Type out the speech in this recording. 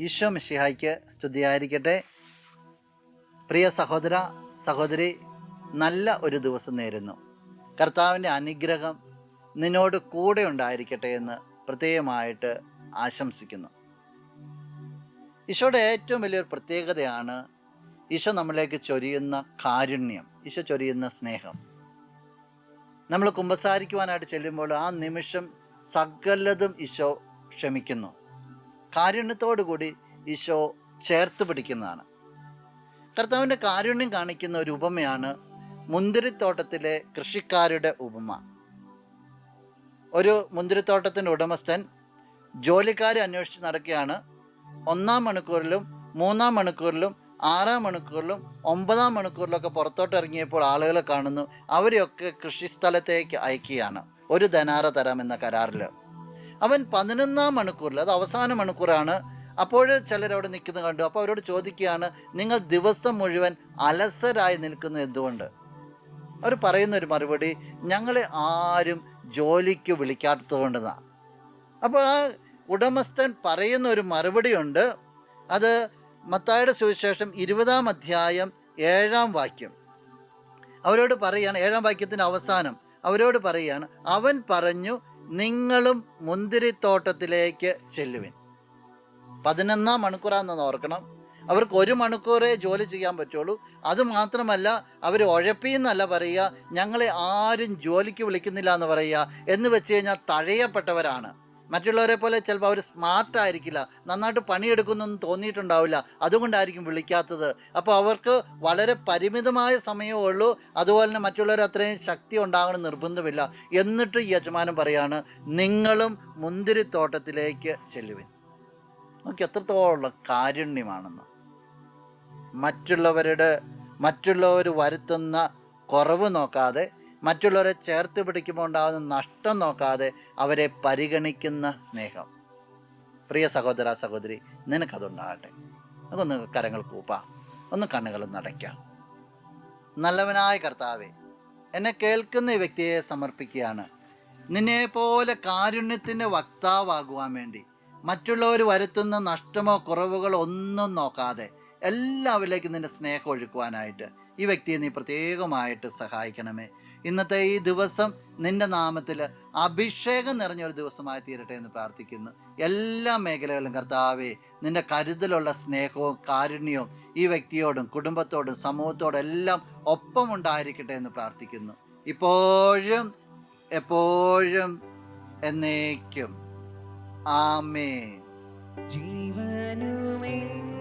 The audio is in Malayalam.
ഈശോ മിഷിഹായ്ക്ക് സ്തുതിയായിരിക്കട്ടെ. പ്രിയ സഹോദര സഹോദരി നല്ല ഒരു ദിവസം നേരുന്നു. കർത്താവിന്റെ അനുഗ്രഹം നിന്നോട് കൂടെ ഉണ്ടായിരിക്കട്ടെ എന്ന് പ്രത്യേകമായിട്ട് ആശംസിക്കുന്നു. ഈശോയുടെ ഏറ്റവും വലിയൊരു പ്രത്യേകതയാണ് ഈശോ നമ്മളിലേക്ക് ചൊരിയുന്ന കാരുണ്യം ഈശോ ചൊരിയുന്ന സ്നേഹം. നമ്മൾ കുമ്പസാരിക്കുവാനായിട്ട് ചെല്ലുമ്പോൾ ആ നിമിഷം സകലതും ഈശോ ക്ഷമിക്കുന്നു. കാരുണ്യത്തോടു കൂടി ഈശോ ചേർത്ത് പിടിക്കുന്നതാണ്. കർത്താവിന്റെ കാരുണ്യം കാണിക്കുന്ന ഒരു ഉപമയാണ് മുന്തിരിത്തോട്ടത്തിലെ കൃഷിക്കാരുടെ ഉപമ. ഒരു മുന്തിരിത്തോട്ടത്തിന്റെ ഉടമസ്ഥൻ ജോലിക്കാരെ അന്വേഷിച്ച് നടക്കുകയാണ്. ഒന്നാം മണിക്കൂറിലും മൂന്നാം മണിക്കൂറിലും ആറാം മണിക്കൂറിലും ഒമ്പതാം മണിക്കൂറിലൊക്കെ പുറത്തോട്ട് ഇറങ്ങിയപ്പോൾ ആളുകളെ കാണുന്നു. അവരെയൊക്കെ കൃഷിസ്ഥലത്തേക്ക് അയക്കുകയാണ്. ഒരു ധനാറ തരാമെന്ന കരാറിൽ അവൻ പതിനൊന്നാം മണിക്കൂറിൽ അത് അവസാന മണിക്കൂറാണ്. അപ്പോൾ ചിലർ അവിടെ നിൽക്കുന്നത് കണ്ടു. അപ്പോൾ അവരോട് ചോദിക്കുകയാണ് നിങ്ങൾ ദിവസം മുഴുവൻ അലസരായി നിൽക്കുന്നത് എന്തുകൊണ്ട്? അവർ പറയുന്ന ഒരു മറുപടി ഞങ്ങളെ ആരും ജോലിക്ക് വിളിക്കാത്തതുകൊണ്ടെന്നാണ് അപ്പോൾ ആ ഉടമസ്ഥൻ പറയുന്ന ഒരു മറുപടിയുണ്ട്. അത് മത്തായുടെ സുവിശേഷം ഇരുപതാം അധ്യായം ഏഴാം വാക്യം. അവരോട് പറയുകയാണ് ഏഴാം വാക്യത്തിന്റെ അവസാനം അവരോട് പറയുകയാണ് അവൻ പറഞ്ഞു നിങ്ങളും മുന്തിരിത്തോട്ടത്തിലേക്ക് ചെല്ലുവിൻ. പതിനൊന്നാം മണിക്കൂറാണെന്ന് ഓർക്കണം. അവർക്ക് ഒരു മണിക്കൂറേ ജോലി ചെയ്യാൻ പറ്റുള്ളൂ. അതുമാത്രമല്ല അവർ ഉഴപ്പിന്നല്ല പറയുക ഞങ്ങളെ ആരും ജോലിക്ക് വിളിക്കുന്നില്ല എന്ന് പറയുക എന്ന് വെച്ച് കഴിഞ്ഞാൽ തഴയപ്പെട്ടവരാണ്. മറ്റുള്ളവരെ പോലെ ചിലപ്പോൾ അവർ സ്മാർട്ട് ആയിരിക്കില്ല. നന്നായിട്ട് പണിയെടുക്കുന്നൊന്നും തോന്നിയിട്ടുണ്ടാവില്ല. അതുകൊണ്ടായിരിക്കും വിളിക്കാത്തത്. അപ്പോൾ അവർക്ക് വളരെ പരിമിതമായ സമയമേ ഉള്ളൂ. അതുപോലെ തന്നെ മറ്റുള്ളവർ അത്രയും ശക്തി ഉണ്ടാകണം നിർബന്ധമില്ല. എന്നിട്ട് ഈ യജമാനൻ പറയാണ് നിങ്ങളും മുന്തിരിത്തോട്ടത്തിലേക്ക് ചെല്ലുവിൻ. നമുക്ക് എത്രത്തോളം കാരുണ്യമാണെന്ന്. മറ്റുള്ളവരുടെ മറ്റുള്ളവർ വരുത്തുന്ന കുറവ് നോക്കാതെ മറ്റുള്ളവരെ ചേർത്ത് പിടിക്കുമ്പോൾ ഉണ്ടാകുന്ന നഷ്ടം നോക്കാതെ അവരെ പരിഗണിക്കുന്ന സ്നേഹം. പ്രിയ സഹോദര സഹോദരി നിനക്കതുണ്ടാകട്ടെ. നമുക്കൊന്ന് കരങ്ങൾ കൂപ്പാം. ഒന്ന് കണ്ണുകൾ നടയ്ക്കാം. നല്ലവനായ കർത്താവെ എന്നെ കേൾക്കുന്ന വ്യക്തിയെ സമർപ്പിക്കുകയാണ്. നിന്നെ പോലെ കാരുണ്യത്തിന്റെ വക്താവാകുവാൻ വേണ്ടി മറ്റുള്ളവർ വരുത്തുന്ന നഷ്ടമോ കുറവുകളോ ഒന്നും നോക്കാതെ എല്ലാവരിലേക്കും നിന്റെ സ്നേഹം ഒഴുക്കുവാനായിട്ട് ഈ വ്യക്തിയെ നീ പ്രത്യേകമായിട്ട് സഹായിക്കണമേ. ഇന്നത്തെ ഈ ദിവസം നിന്റെ നാമത്തിൽ അഭിഷേകം നിറഞ്ഞൊരു ദിവസമായി തീരട്ടെ എന്ന് പ്രാർത്ഥിക്കുന്നു. എല്ലാ മേഖലകളിലും കർത്താവെ നിന്റെ കരുതലുള്ള സ്നേഹവും കാരുണ്യവും ഈ വ്യക്തിയോടും കുടുംബത്തോടും സമൂഹത്തോടും എല്ലാം ഒപ്പം ഉണ്ടായിരിക്കട്ടെ എന്ന് പ്രാർത്ഥിക്കുന്നു. ഇപ്പോഴും എപ്പോഴും എന്നേക്കും. ആമേ ജീവനുമെൻ